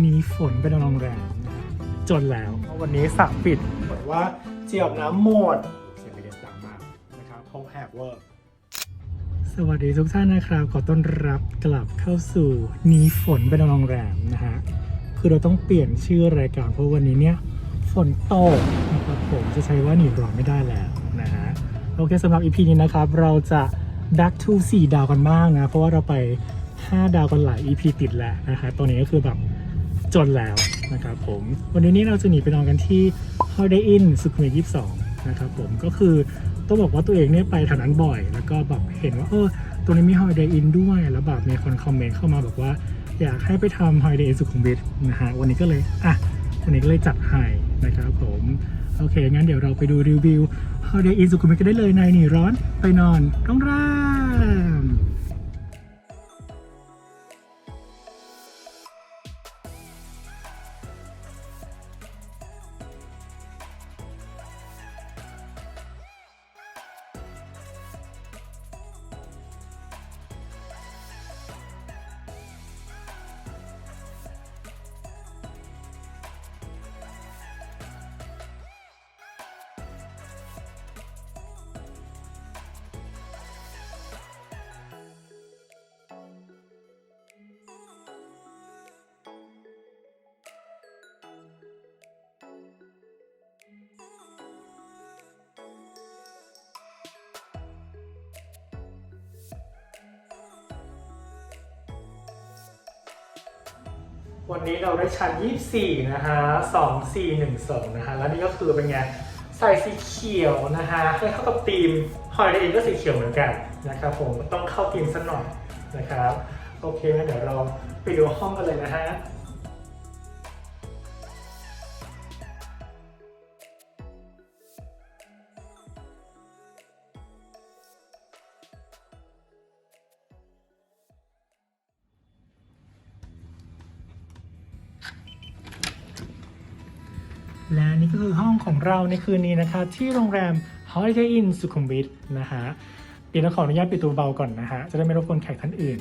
หนีฝนเป็นโรงแรมจนแล้ว วันนี้สระปิดบอกว่าเจียบน้ำหมดเสียงเอสดังมากนะครับห้องแหบเวอร์สวัสดีทุกท่านนะครับ ขอต้อนรับกลับเข้าสู่หนีฝนเป็นโรงแรมนะฮะคือเราต้องเปลี่ยนชื่อรายการเพราะวันนี้เนี่ยฝนตกนะครับผมจะใช้ว่าหนีร้อนไม่ได้แล้วนะฮะโอเคสำหรับ EP นี้นะครับ เราจะ back to 4 ดาวกันบ้างนะ เพราะว่าเราไป 5 ดาวกันหลาย EP ติดแล้วนะฮะตอนนี้ก็คือแบบ จนแล้วนะครับผมวันนี้นี่เราจะหนีไปนอนกันที่ Holiday Inn สุขุมวิท22 นะครับผมก็คือต้องบอกว่าตัวเองเนี่ยไปแถวนั้นบ่อย แล้วก็แบบเห็นว่าเออตรงนี้มี Holiday Inn ด้วยแล้วแบบมีคนคอมเมนต์เข้ามาบอกว่า อยากให้ไปทำ Holiday Inn สุขุมวิทนะฮะวันนี้ก็เลยอะวันนี้ก็เลยจัดให้นะครับผมโอเคงั้นเดี๋ยวเราไปดูรีวิว Holiday Inn สุขุมวิทกันได้เลยในหนีร้อนไปนอนโรงแรม วันนี้เราได้ชั้น 24 นะฮะ2412 นะฮะแล้วนี่ก็คือเป็นไงใส่สีเขียวนะฮะให้เข้ากับธีมหอยเองก็สีเขียวเหมือนกันนะครับผมต้องเข้าธีมสักหน่อยนะครับ โอเคงั้นเดี๋ยวเราไปดูห้องกันเลยนะฮะ และนี่ก็คือห้องของเราในคืนนี้นะคะ ที่โรงแรม Holiday Inn สุขุมวิทนะฮะเดี๋ยวเราขออนุญาตปิดตัวเบาก่อนนะฮะ จะได้ไม่รบกวนแขกท่านอื่น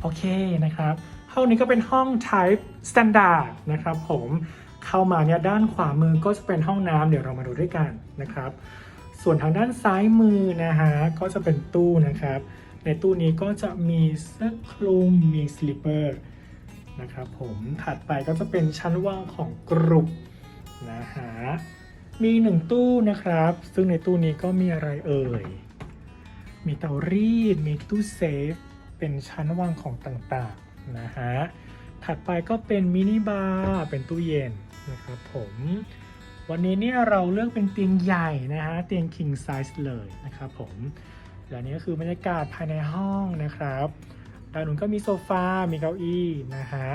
โอเคนะครับ ห้องนี้ก็เป็นห้อง type standard นะครับผมเข้ามาเนี่ยด้านขวามือก็จะเป็นห้องน้ำเดี๋ยวเรามาดูด้วยกันนะครับ ส่วนทางด้านซ้ายมือนะฮะก็จะเป็นตู้นะครับ ในตู้นี้ก็จะมีเสื้อคลุมมีสลิปเปอร์นะครับผมถัดไปก็จะเป็นชั้นว่างของกรุ๊ป นะฮะมีหนึ่งตู้นะครับ ซึ่งในตู้นี้ก็มีอะไรเอ่ย มีเตารีด มีตู้เซฟ เป็นชั้นวางของต่างๆนะฮะ ถัดไปก็เป็นมินิบาร์ เป็นตู้เย็นนะครับผม วันนี้เนี่ยเราเลือกเป็นเตียงใหญ่นะฮะ เตียง king size เลยนะครับผม และนี่ก็คือบรรยากาศภายในห้องนะครับ ด้านนู้นก็มีโซฟา มีเก้าอี้นะฮะ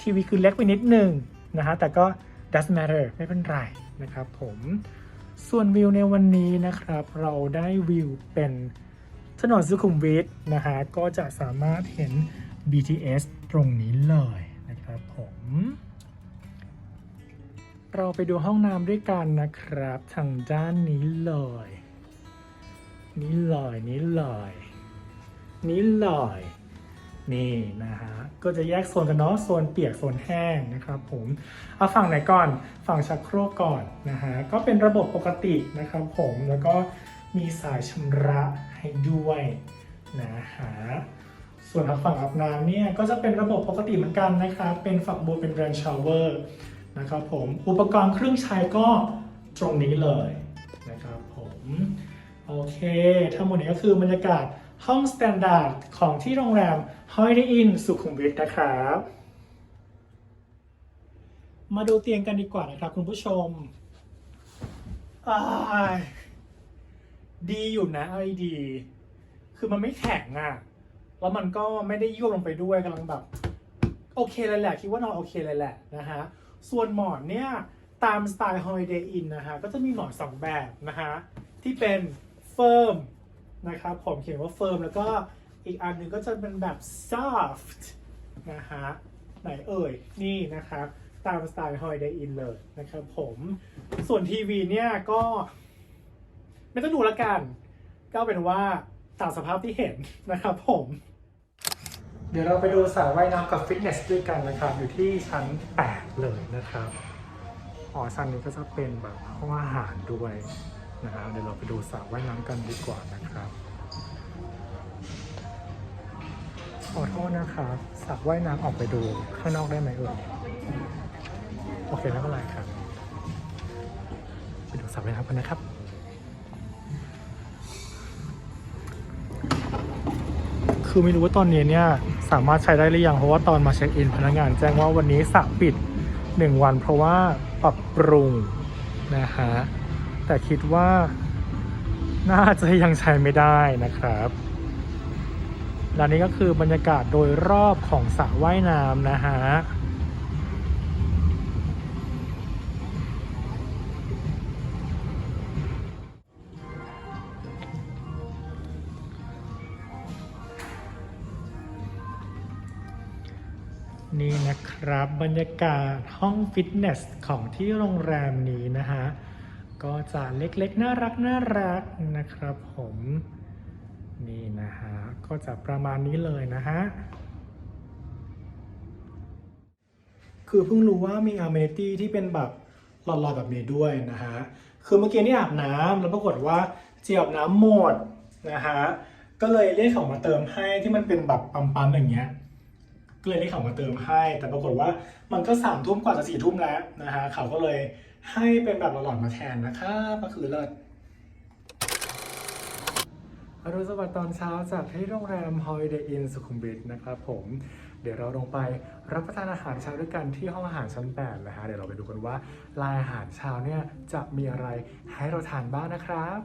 ทีวีคือเล็กไปนิดหนึ่งนะฮะ แต่ก็ doesn't matter ไม่เป็นไรนะครับผมส่วนวิวในวันนี้นะครับ เราได้วิวเป็นถนนสุขุมวิทนะฮะก็จะสามารถเห็น BTS ตรงนี้เลยนะครับผม เราไปดูห้องน้ำด้วยกันนะครับทางด้านนี้เลย นี่เลยนี่เลยนี่เลย นี่นะฮะก็จะแยกโซนกันเนาะโซนเปียกโซนแห้งนะครับผมเอาฝั่งไหนก่อนฝั่งชักโครกก่อนนะฮะก็เป็นระบบปกตินะครับผมแล้วก็มีสายชำระให้ด้วยนะฮะส่วนทางฝั่งอาบน้ำเนี่ยก็จะเป็นระบบปกติเหมือนกันนะครับ เป็นฝักบัวเป็นแรงชาวเวอร์นะครับผมอุปกรณ์เครื่องใช้ก็ตรงนี้เลยนะครับผมโอเค ทั้งหมดนี้ก็คือบรรยากาศ ห้องสแตนดาร์ดของที่โรงแรม Holiday Inn สุขุมวิทนะครับ มาดูเตียงกันดีกว่านะครับคุณผู้ชมดีอยู่นะไอ้ดี คือมันไม่แข็งอะแล้วมันก็ไม่ได้ยุบลงไปด้วยกำลังแบบ โอเคเลยแหละ คิดว่านอนโอเคเลยแหละนะฮะ ส่วนหมอนเนี่ยตามสไตล์ Holiday Inn นะฮะ ก็จะมีหมอนสองแบบนะฮะ ที่เป็นเฟิร์ม นะครับผมเขียนว่าเฟิร์มแล้วก็อีกอันหนึ่งก็จะเป็นแบบ soft นะฮะไหนเอ่ย นี่นะครับ ตามสไตล์ Holiday Inn เลยนะครับผมส่วนทีวีเนี่ยก็ ไม่ต้องดูละกัน ก็เป็นว่าตามสภาพที่เห็นนะครับผม เดี๋ยวเราไปดูสระว่ายน้ำกับฟิตเนสด้วยกันนะครับ อยู่ที่ชั้น 8 เลยนะครับอ๋อชั้นนี้ก็จะเป็นแบบห้องอาหารด้วย นะครับเดี๋ยวเราไปดูสระว่ายน้ำกันดีกว่านะครับขอโทษนะครับสระว่ายน้ำออกไปดูข้างนอกได้ไหมเอ่ยโอเคไม่เป็นไรครับ ไปดูสระว่ายน้ำกันนะครับคือไม่รู้ว่าตอนนี้เนี่ยสามารถใช้ได้หรือยังเพราะว่าตอนมาเช็คอินพนักงานแจ้งว่าวันนี้สระปิด 1 วันเพราะว่าปรับปรุงนะฮะ แต่คิดว่าน่าจะยังใช้ไม่ได้นะครับและนี่ก็คือบรรยากาศโดยรอบของสระว่ายน้ำนะฮะนี่นะครับบรรยากาศห้องฟิตเนสของที่โรงแรมนี้นะฮะ ก็จะเล็กๆ น่ารักน่ารักนะครับผม นี่นะฮะ ก็จะประมาณนี้เลยนะฮะ คือเพิ่งรู้ว่ามี amenity ที่เป็นแบบหลอดๆแบบนี้ด้วยนะฮะ คือเมื่อกี้นี่อาบน้ำแล้วปรากฏว่าเจียบน้ำหมดนะฮะ ก็เลยเรียกเขามาเติมให้ที่มันเป็นแบบปั๊มๆอย่างเงี้ยก็เลยเรียกเขามาเติมให้ แต่ปรากฏว่ามันก็สามทุ่มกว่าจะสี่ทุ่มแล้วนะฮะเขาก็เลย ให้เป็นแบบหลอดๆมาแทนนะครับก็คือเลิศอรุณสวัสดิ์ตอนเช้าจากที่โรงแรม Holiday Inn สุขุมวิทนะครับผม เดี๋ยวเราลงไปรับประทานอาหารเช้าด้วยกันที่ห้องอาหารชั้น8นะฮะ เดี๋ยวเราไปดูกันว่าลายอาหารเช้าเนี่ยจะมีอะไรให้เราทานบ้างนะครับ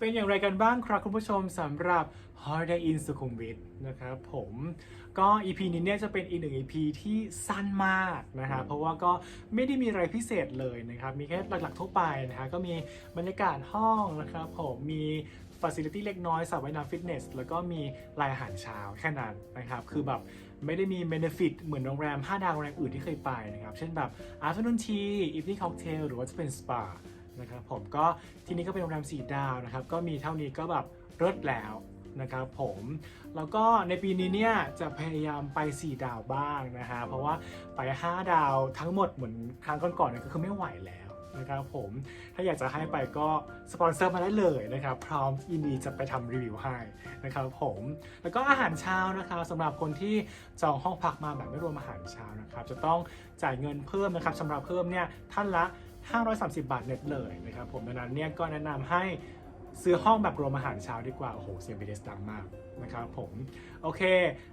เป็นอย่างไรกันบ้างครับคุณผู้ชมสำหรับ Holiday Inn สุขุมวิทนะครับผมก็ EP นี้เนี่ยจะเป็นอีกหนึ่ง EP ที่สั้นมากนะครับเพราะว่าก็ไม่ได้มีอะไรพิเศษเลยนะครับ มีแค่หลักๆทั่วไปนะฮะก็มีบรรยากาศห้องนะครับผมมีฟ a ซิลิตี้เล็กน้อยสระว่ายน้ำฟิตเนส แล้วก็มีรายอาหารเช้าแค่นั้นนะครับ คือแบบไม่ได้มีเบนฟิตเหมือนโรงแรม 5 ดาวโรงแรมอื่นที่เคยไปนะครับ เช่นแบบ afternoon tea evening cocktail หรือว่าจะเป็นสปา นะครับผมก็ที่นี่ก็เป็นโรงแรม4ดาวนะครับก็มีเท่านี้ก็แบบเลิศแล้วนะครับผมแล้วก็ในปีนี้เนี่ยจะพยายามไป 4 ดาวบ้างนะฮะเพราะว่าไป 5 ดาวทั้งหมดเหมือนครั้งก่อนๆเนี่ยก็คือไม่ไหวแล้วนะครับผมถ้าอยากจะให้ไปก็สปอนเซอร์มาได้เลยนะครับพร้อมยินดีจะไปทำรีวิวให้นะครับผมแล้วก็อาหารเช้านะครับสำหรับคนที่จองห้องพักมาแบบไม่รวมอาหารเช้านะครับจะต้องจ่ายเงินเพิ่มนะครับสำหรับเพิ่มเนี่ยท่านละ 530 บาทเน็ตเลยนะครับผมดังนั้นเนี่ยก็แนะนำให้ซื้อห้องแบบรวมอาหารเช้าดีกว่า โอ้โห เสียงบีเดสดังมากนะครับผม โอเค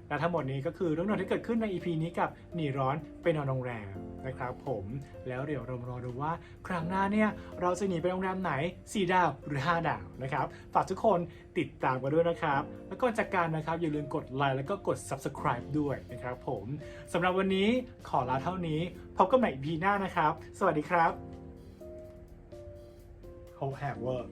และทั้งหมดนี้ก็คือเรื่องราวที่เกิดขึ้นใน EP นี้กับหนีร้อนไปนอนโรงแรมนะครับผมแล้วเดี๋ยวเรามารอดูว่า ครั้งหน้าเนี่ย เราจะหนีไปโรงแรมไหน 4 ดาวหรือ 5 ดาวนะครับ ฝากทุกคนติดตามกันด้วยนะครับ แล้วก็จากการนะครับ อย่าลืมกดไลค์แล้วก็กด subscribe ด้วยนะครับผมสำหรับวันนี้ขอลาเท่านี้พบกันใหม่ EP หน้านะครับ สวัสดีครับ โฮแฮกเวอร์